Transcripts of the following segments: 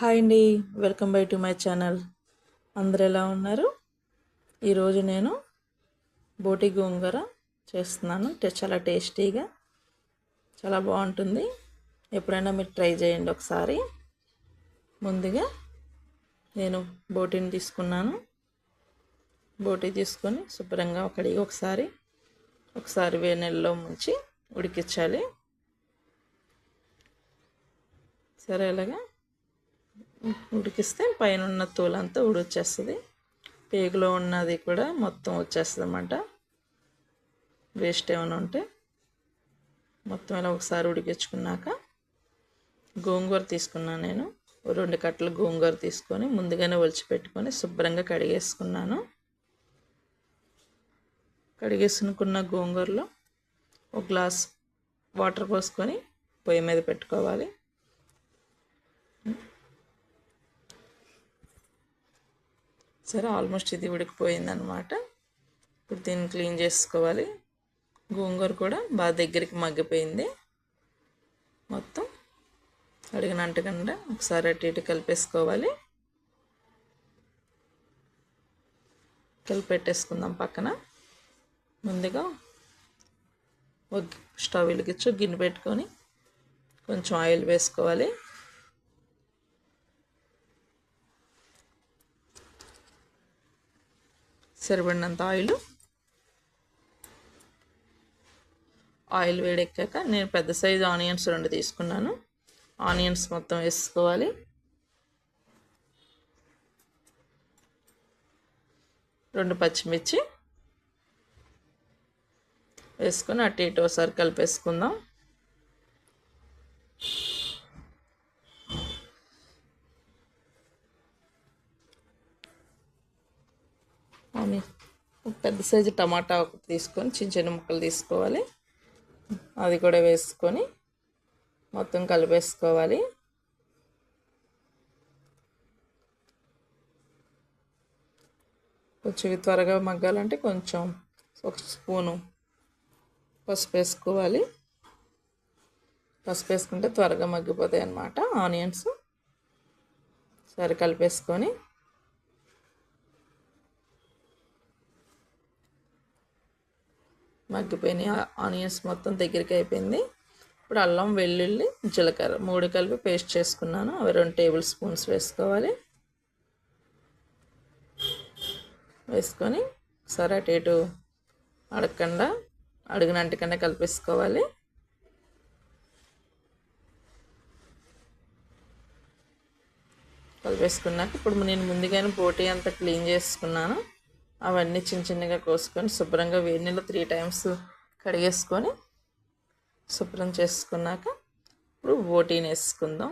Hi అండి. Welcome back to my channel. అందరు ఎలా ఉన్నారు? ఈరోజు నేను బోటి గోంగూర చేస్తున్నాను. చాలా టేస్టీగా చాలా బాగుంటుంది. ఎప్పుడైనా మీరు ట్రై చేయండి ఒకసారి. ముందుగా నేను బోటిని తీసుకున్నాను. బోటి తీసుకొని శుభ్రంగా కడిగి ఒకసారి ఒకసారి వేడి నెలలో ముంచి ఉడికించాలి. సరే అలాగా? ఉడికిస్తే పైన ఉన్న తోలంతా ఉడొచ్చేస్తుంది పేగులో ఉన్నది కూడా మొత్తం వచ్చేస్తుంది అన్నమాట వేస్ట్ ఏమైనా ఉంటే మొత్తం ఇలా ఒకసారి ఉడికించుకున్నాక గోంగూర తీసుకున్నాను నేను. రెండు కట్టలు గోంగూర తీసుకొని ముందుగానే ఒలిచిపెట్టుకొని శుభ్రంగా కడిగేసుకున్నాను. కడిగేసుకున్న గోంగూరలో ఒక గ్లాస్ వాటర్ పోసుకొని పొయ్యి మీద పెట్టుకోవాలి. సరే ఆల్మోస్ట్ ఇది ఉడికిపోయిందనమాట ఇప్పుడు దీన్ని క్లీన్ చేసుకోవాలి. గోంగూర కూడా బాగా దగ్గరికి మగ్గిపోయింది. మొత్తం అడిగినట్టుకుండా ఒకసారి అటు ఇటు కలిపేసుకోవాలి. కలిపెట్టేసుకుందాం పక్కన. ముందుగా స్టవ్ వెలిగించు గిన్నె పెట్టుకొని కొంచెం ఆయిల్ వేసుకోవాలి. సరిపడినంత ఆయిల్. ఆయిల్ వేడెక్కాక నేను పెద్ద సైజు ఆనియన్స్ రెండు తీసుకున్నాను. ఆనియన్స్ మొత్తం వేసుకోవాలి. రెండు పచ్చిమిర్చి వేసుకొని అటు ఇటు ఒకసారి కలిపేసుకుందాం. అని పెద్ద సైజు టమాటా ఒకటి తీసుకొని చిన్న చిన్న ముక్కలు తీసుకోవాలి. అది కూడా వేసుకొని మొత్తం కలిపేసుకోవాలి. కొంచెం త్వరగా మగ్గాలంటే కొంచెం ఒక స్పూను పసుపు వేసుకోవాలి. పసుపు వేసుకుంటే త్వరగా మగ్గిపోతాయి అన్నమాట. ఆనియన్స్ సరే కలిపేసుకొని మగ్గిపోయినాయి. ఆనియన్స్ మొత్తం దగ్గరికి అయిపోయింది. ఇప్పుడు అల్లం వెల్లుల్లి జీలకర్ర మూడు కలిపి పేస్ట్ చేసుకున్నాను. అవి రెండు టేబుల్ స్పూన్స్ వేసుకోవాలి. వేసుకొని ఒకసారి అటు ఇటు అడగకుండా అడుగునంటకుండా కలిపేసుకోవాలి. కలిపేసుకున్నాక ఇప్పుడు నేను ముందుగానే పోటీ అంతా క్లీన్ చేసుకున్నాను. అవన్నీ చిన్న చిన్నగా కోసుకొని శుభ్రంగా వేడి నీళ్ళు త్రీ టైమ్స్ కడిగేసుకొని శుభ్రం చేసుకున్నాక ఇప్పుడు బోటీని వేసుకుందాం.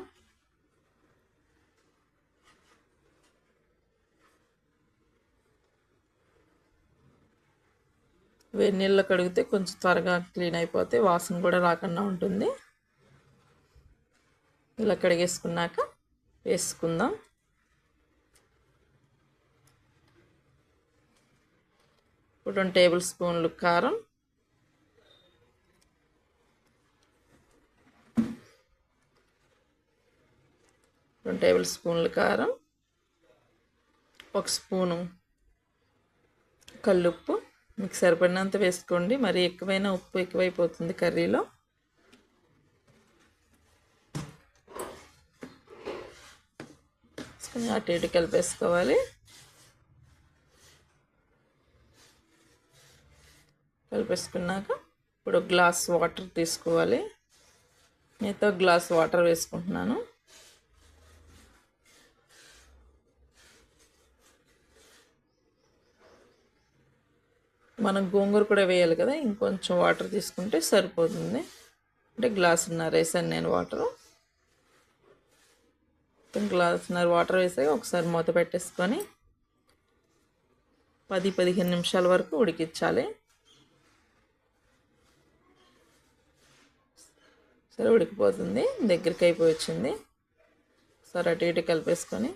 వేడి నీళ్ళు కడిగితే కొంచెం త్వరగా క్లీన్ అయిపోతే వాసన కూడా రాకుండా ఉంటుంది. ఇలా కడిగేసుకున్నాక వేసుకుందాం. ఇప్పుడు రెండు టేబుల్ స్పూన్లు కారం. రెండు టేబుల్ స్పూన్లు కారం. ఒక స్పూను కల్లుప్పు. మీకు సరిపడినంత వేసుకోండి. మరి ఎక్కువైనా ఉప్పు ఎక్కువైపోతుంది కర్రీలో. అటు ఇటు కలిపేసుకోవాలి. కలిపేసుకున్నాక ఇప్పుడు గ్లాస్ వాటర్ తీసుకోవాలి. నేతో గ్లాస్ వాటర్ వేసుకుంటున్నాను. మనం గోంగూర కూడా వేయాలి కదా ఇంకొంచెం వాటర్ తీసుకుంటే సరిపోతుంది. అంటే గ్లాసున్నర వేసాను నేను వాటరు. గ్లాసున్నర వాటర్ వేసాక ఒకసారి మూత పెట్టేసుకొని పది పదిహేను నిమిషాల వరకు ఉడికించాలి. సరే ఉడికిపోతుంది దగ్గరికి అయిపోయి వచ్చింది. సరే అటు ఇటు కలిపేసుకొని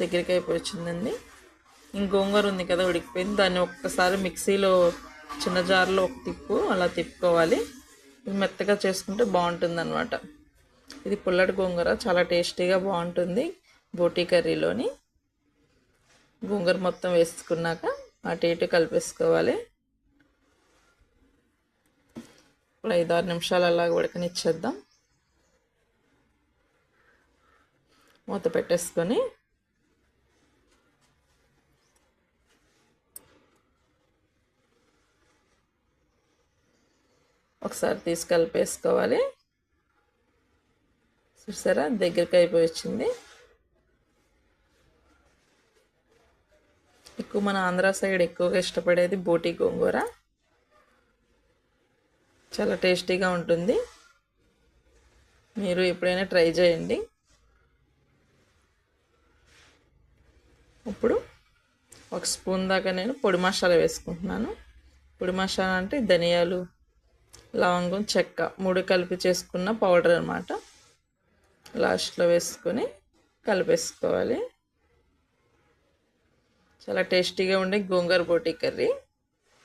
దగ్గరికి అయిపోయి వచ్చిందండి. గోంగూర ఉంది కదా ఉడికిపోయింది. దాన్ని ఒక్కసారి మిక్సీలో చిన్న జార్లో ఒక తిప్పు అలా తిప్పుకోవాలి. ఇది మెత్తగా చేసుకుంటే బాగుంటుంది అనమాట ఇది పుల్లటి గోంగూర చాలా టేస్టీగా బాగుంటుంది బోటీ కర్రీలోని. గోంగూర మొత్తం వేసుకున్నాక అటు ఇటు కలిపేసుకోవాలి. ఇప్పుడు ఐదు ఆరు నిమిషాలు అలాగ ఉడకనిచ్చేద్దాం. మూత పెట్టేసుకొని ఒకసారి తీసుకెళ్ళపేసుకోవాలి చూసారా? దగ్గరికి అయిపోయి వచ్చింది. ఎక్కువ మన ఆంధ్ర సైడ్ ఎక్కువగా ఇష్టపడేది బోటి గోంగూర. చాలా టేస్టీగా ఉంటుంది. మీరు ఎప్పుడైనా ట్రై చేయండి. ఇప్పుడు ఒక స్పూన్ దాకా నేను పొడి మసాలా వేసుకుంటున్నాను. పొడి మసాలా అంటే ధనియాలు లవంగం చెక్క మూడు కలిపి చేసుకున్న పౌడర్ అనమాట లాస్ట్లో వేసుకొని కలిపేసుకోవాలి. చాలా టేస్టీగా ఉండే గోంగూర బోటీ కర్రీ.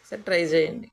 సరే ట్రై చేయండి.